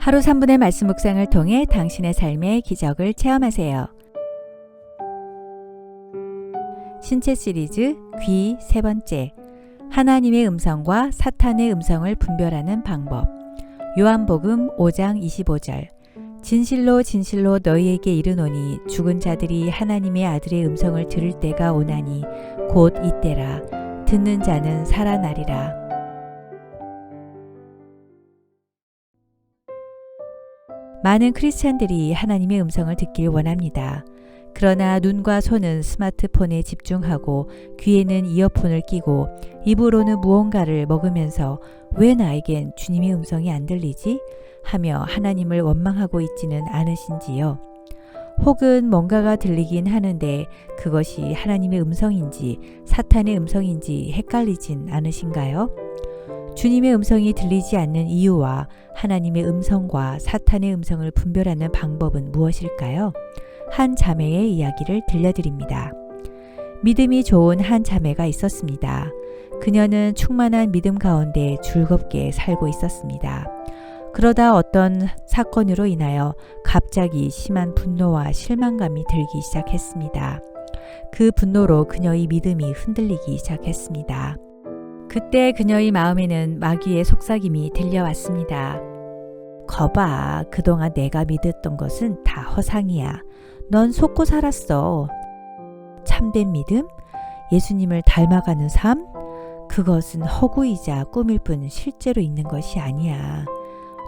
하루 3분의 말씀 묵상을 통해 당신의 삶의 기적을 체험하세요. 신체 시리즈 귀 세 번째. 하나님의 음성과 사탄의 음성을 분별하는 방법. 요한복음 5장 25절. 진실로 진실로 너희에게 이르노니 죽은 자들이 하나님의 아들의 음성을 들을 때가 오나니 곧 이때라. 듣는 자는 살아나리라 많은 크리스찬들이 하나님의 음성을 듣길 원합니다. 그러나 눈과 손은 스마트폰에 집중하고 귀에는 이어폰을 끼고 입으로는 무언가를 먹으면서 왜 나에겐 주님의 음성이 안 들리지? 하며 하나님을 원망하고 있지는 않으신지요. 혹은 뭔가가 들리긴 하는데 그것이 하나님의 음성인지 사탄의 음성인지 헷갈리진 않으신가요? 주님의 음성이 들리지 않는 이유와 하나님의 음성과 사탄의 음성을 분별하는 방법은 무엇일까요? 한 자매의 이야기를 들려드립니다. 믿음이 좋은 한 자매가 있었습니다. 그녀는 충만한 믿음 가운데 즐겁게 살고 있었습니다. 그러다 어떤 사건으로 인하여 갑자기 심한 분노와 실망감이 들기 시작했습니다. 그 분노로 그녀의 믿음이 흔들리기 시작했습니다. 그때 그녀의 마음에는 마귀의 속삭임이 들려왔습니다. 거봐, 그동안 내가 믿었던 것은 다 허상이야. 넌 속고 살았어. 참된 믿음, 예수님을 닮아가는 삶, 그것은 허구이자 꿈일 뿐 실제로 있는 것이 아니야.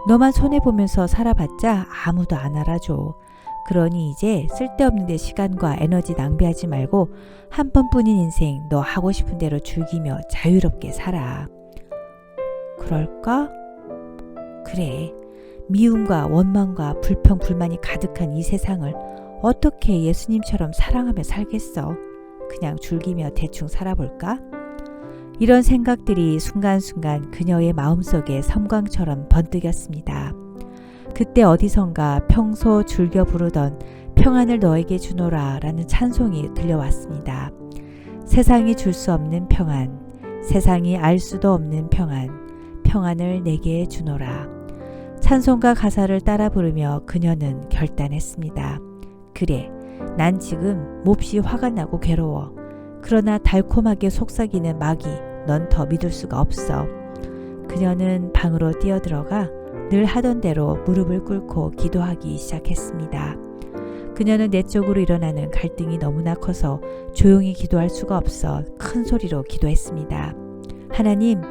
너만 손해보면서 살아봤자 아무도 안 알아줘. 그러니 이제 쓸데없는 데 시간과 에너지 낭비하지 말고 한 번뿐인 인생 너 하고 싶은 대로 즐기며 자유롭게 살아. 그럴까? 그래. 미움과 원망과 불평, 불만이 가득한 이 세상을 어떻게 예수님처럼 사랑하며 살겠어? 그냥 즐기며 대충 살아볼까? 이런 생각들이 순간순간 그녀의 마음속에 섬광처럼 번뜩였습니다. 그때 어디선가 평소 즐겨 부르던 평안을 너에게 주노라 라는 찬송이 들려왔습니다. 세상이 줄 수 없는 평안, 세상이 알 수도 없는 평안, 평안을 내게 주노라. 찬송가 가사를 따라 부르며 그녀는 결단했습니다. 그래, 난 지금 몹시 화가 나고 괴로워. 그러나 달콤하게 속삭이는 마귀, 넌 더 믿을 수가 없어. 그녀는 방으로 뛰어들어가 늘 하던 대로 무릎을 꿇고 기도하기 시작했습니다. 그녀는 내적으로 일어나는 갈등이 너무나 커서 조용히 기도할 수가 없어 큰 소리로 기도했습니다. 하나님,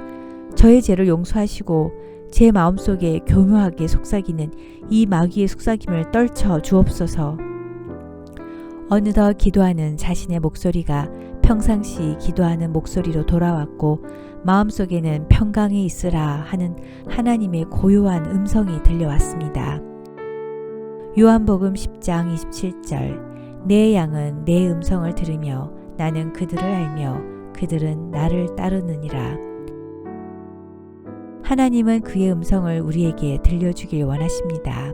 저의 죄를 용서하시고 제 마음속에 교묘하게 속삭이는 이 마귀의 속삭임을 떨쳐 주옵소서. 어느덧 기도하는 자신의 목소리가 평상시 기도하는 목소리로 돌아왔고 마음속에는 평강이 있으라 하는 하나님의 고요한 음성이 들려왔습니다. 요한복음 10장 27절 내 양은 내 음성을 들으며 나는 그들을 알며 그들은 나를 따르느니라. 하나님은 그의 음성을 우리에게 들려주길 원하십니다.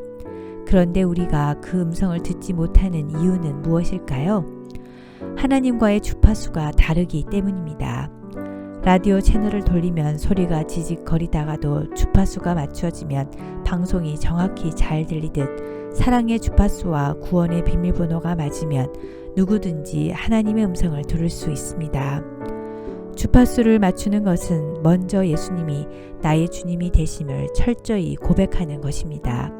그런데 우리가 그 음성을 듣지 못하는 이유는 무엇일까요? 하나님과의 주파수가 다르기 때문입니다. 라디오 채널을 돌리면 소리가 지직거리다가도 주파수가 맞춰지면 방송이 정확히 잘 들리듯 사랑의 주파수와 구원의 비밀번호가 맞으면 누구든지 하나님의 음성을 들을 수 있습니다. 주파수를 맞추는 것은 먼저 예수님이 나의 주님이 되심을 철저히 고백하는 것입니다.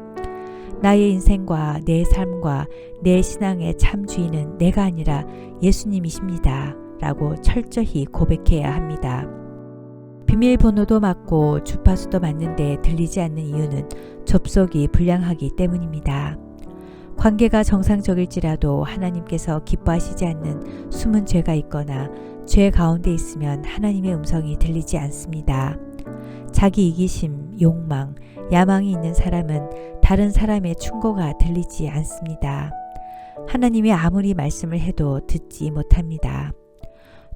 나의 인생과 내 삶과 내 신앙의 참 주인은 내가 아니라 예수님이십니다. 라고 철저히 고백해야 합니다. 비밀번호도 맞고 주파수도 맞는데 들리지 않는 이유는 접속이 불량하기 때문입니다. 관계가 정상적일지라도 하나님께서 기뻐하시지 않는 숨은 죄가 있거나 죄 가운데 있으면 하나님의 음성이 들리지 않습니다. 자기 이기심, 욕망, 야망이 있는 사람은 다른 사람의 충고가 들리지 않습니다. 하나님이 아무리 말씀을 해도 듣지 못합니다.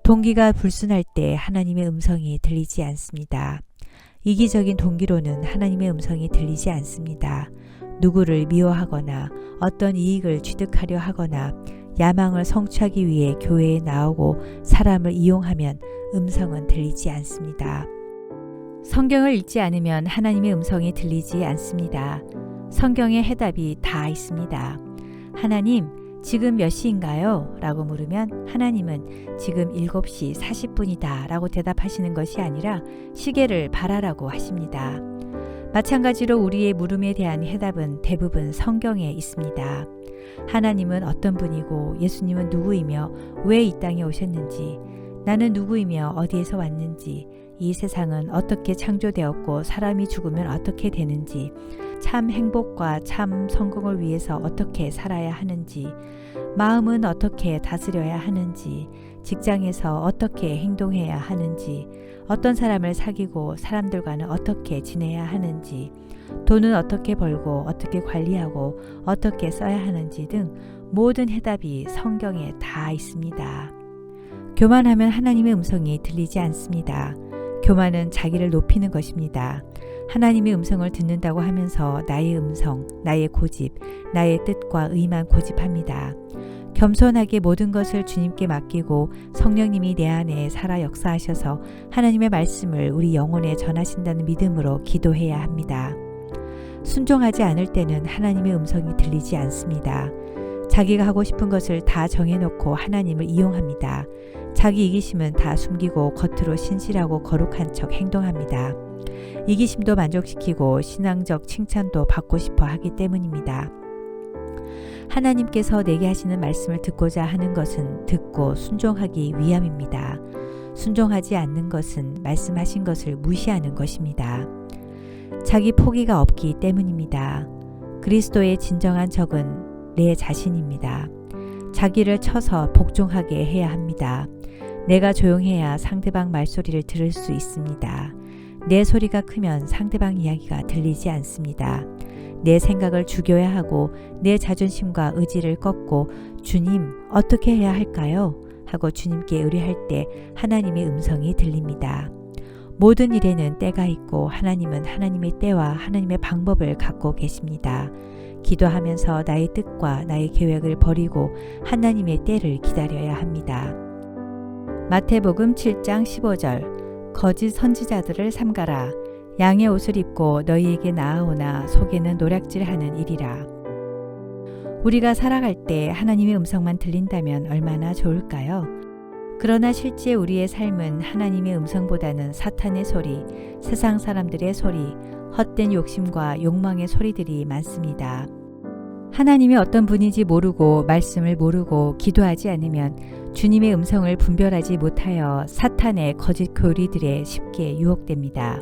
동기가 불순할 때 하나님의 음성이 들리지 않습니다. 이기적인 동기로는 하나님의 음성이 들리지 않습니다. 누구를 미워하거나 어떤 이익을 취득하려 하거나 야망을 성취하기 위해 교회에 나오고 사람을 이용하면 음성은 들리지 않습니다. 성경을 읽지 않으면 하나님의 음성이 들리지 않습니다. 성경에 해답이 다 있습니다. 하나님, 지금 몇 시인가요? 라고 물으면 하나님은 지금 7시 40분이다 라고 대답하시는 것이 아니라 시계를 바라라고 하십니다. 마찬가지로 우리의 물음에 대한 해답은 대부분 성경에 있습니다. 하나님은 어떤 분이고 예수님은 누구이며 왜 이 땅에 오셨는지 나는 누구이며 어디에서 왔는지 이 세상은 어떻게 창조되었고 사람이 죽으면 어떻게 되는지 참 행복과 참 성공을 위해서 어떻게 살아야 하는지 마음은 어떻게 다스려야 하는지 직장에서 어떻게 행동해야 하는지 어떤 사람을 사귀고 사람들과는 어떻게 지내야 하는지 돈은 어떻게 벌고 어떻게 관리하고 어떻게 써야 하는지 등 모든 해답이 성경에 다 있습니다. 교만하면 하나님의 음성이 들리지 않습니다. 교만은 자기를 높이는 것입니다. 하나님의 음성을 듣는다고 하면서 나의 음성, 나의 고집, 나의 뜻과 의만 고집합니다. 겸손하게 모든 것을 주님께 맡기고 성령님이 내 안에 살아 역사하셔서 하나님의 말씀을 우리 영혼에 전하신다는 믿음으로 기도해야 합니다. 순종하지 않을 때는 하나님의 음성이 들리지 않습니다. 자기가 하고 싶은 것을 다 정해놓고 하나님을 이용합니다. 자기 이기심은 다 숨기고 겉으로 신실하고 거룩한 척 행동합니다. 이기심도 만족시키고 신앙적 칭찬도 받고 싶어 하기 때문입니다. 하나님께서 내게 하시는 말씀을 듣고자 하는 것은 듣고 순종하기 위함입니다. 순종하지 않는 것은 말씀하신 것을 무시하는 것입니다. 자기 포기가 없기 때문입니다. 그리스도의 진정한 적은 내 자신입니다. 자기를 쳐서 복종하게 해야 합니다. 내가 조용해야 상대방 말소리를 들을 수 있습니다. 내 소리가 크면 상대방 이야기가 들리지 않습니다. 내 생각을 죽여야 하고 내 자존심과 의지를 꺾고 주님 어떻게 해야 할까요? 하고 주님께 의뢰할 때 하나님의 음성이 들립니다. 모든 일에는 때가 있고 하나님은 하나님의 때와 하나님의 방법을 갖고 계십니다. 기도하면서 나의 뜻과 나의 계획을 버리고 하나님의 때를 기다려야 합니다. 마태복음 7장 15절 거짓 선지자들을 삼가라 양의 옷을 입고 너희에게 나아오나 속에는 노략질하는 일이라 우리가 살아갈 때 하나님의 음성만 들린다면 얼마나 좋을까요? 그러나 실제 우리의 삶은 하나님의 음성보다는 사탄의 소리, 세상 사람들의 소리, 헛된 욕심과 욕망의 소리들이 많습니다. 하나님이 어떤 분인지 모르고 말씀을 모르고 기도하지 않으면 주님의 음성을 분별하지 못하여 사탄의 거짓 교리들에 쉽게 유혹됩니다.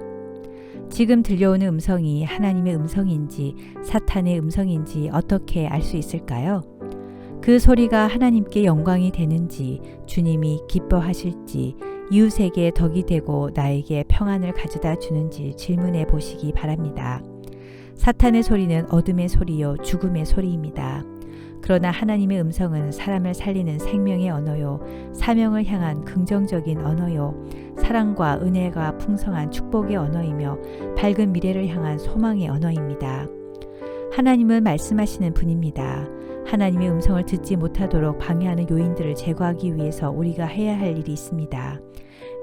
지금 들려오는 음성이 하나님의 음성인지 사탄의 음성인지 어떻게 알 수 있을까요? 그 소리가 하나님께 영광이 되는지 주님이 기뻐하실지 이웃에게 덕이 되고 나에게 평안을 가져다 주는지 질문해 보시기 바랍니다. 사탄의 소리는 어둠의 소리요 죽음의 소리입니다. 그러나 하나님의 음성은 사람을 살리는 생명의 언어요, 사명을 향한 긍정적인 언어요, 사랑과 은혜가 풍성한 축복의 언어이며 밝은 미래를 향한 소망의 언어입니다. 하나님은 말씀하시는 분입니다. 하나님의 음성을 듣지 못하도록 방해하는 요인들을 제거하기 위해서 우리가 해야 할 일이 있습니다.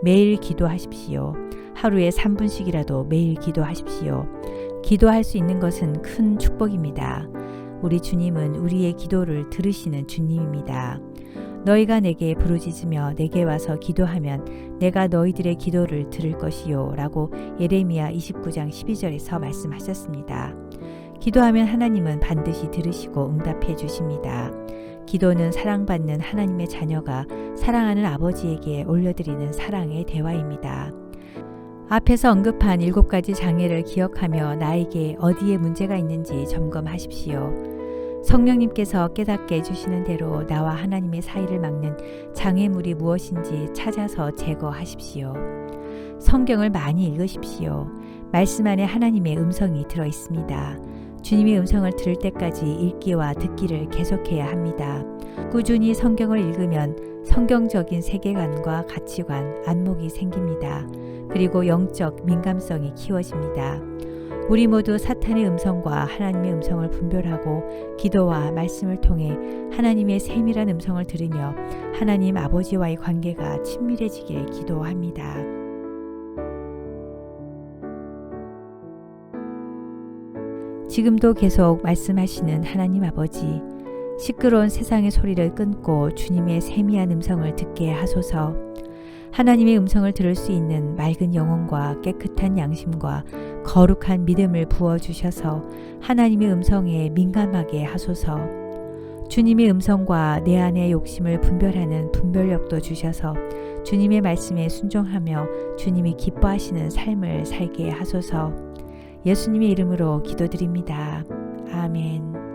매일 기도하십시오. 하루에 3분씩이라도 매일 기도하십시오. 기도할 수 있는 것은 큰 축복입니다. 우리 주님은 우리의 기도를 들으시는 주님입니다. 너희가 내게 부르짖으며 내게 와서 기도하면 내가 너희들의 기도를 들을 것이요 라고 예레미야 29장 12절에서 말씀하셨습니다. 기도하면 하나님은 반드시 들으시고 응답해 주십니다. 기도는 사랑받는 하나님의 자녀가 사랑하는 아버지에게 올려드리는 사랑의 대화입니다. 앞에서 언급한 일곱 가지 장애를 기억하며 나에게 어디에 문제가 있는지 점검하십시오. 성령님께서 깨닫게 해주시는 대로 나와 하나님의 사이를 막는 장애물이 무엇인지 찾아서 제거하십시오. 성경을 많이 읽으십시오. 말씀 안에 하나님의 음성이 들어 있습니다. 주님의 음성을 들을 때까지 읽기와 듣기를 계속해야 합니다. 꾸준히 성경을 읽으면 성경적인 세계관과 가치관, 안목이 생깁니다. 그리고 영적 민감성이 키워집니다. 우리 모두 사탄의 음성과 하나님의 음성을 분별하고 기도와 말씀을 통해 하나님의 세밀한 음성을 들으며 하나님 아버지와의 관계가 친밀해지길 기도합니다. 지금도 계속 말씀하시는 하나님 아버지, 시끄러운 세상의 소리를 끊고 주님의 세미한 음성을 듣게 하소서. 하나님의 음성을 들을 수 있는 맑은 영혼과 깨끗한 양심과 거룩한 믿음을 부어 주셔서 하나님의 음성에 민감하게 하소서. 주님의 음성과 내 안의 욕심을 분별하는 분별력도 주셔서 주님의 말씀에 순종하며 주님이 기뻐하시는 삶을 살게 하소서. 예수님의 이름으로 기도드립니다. 아멘.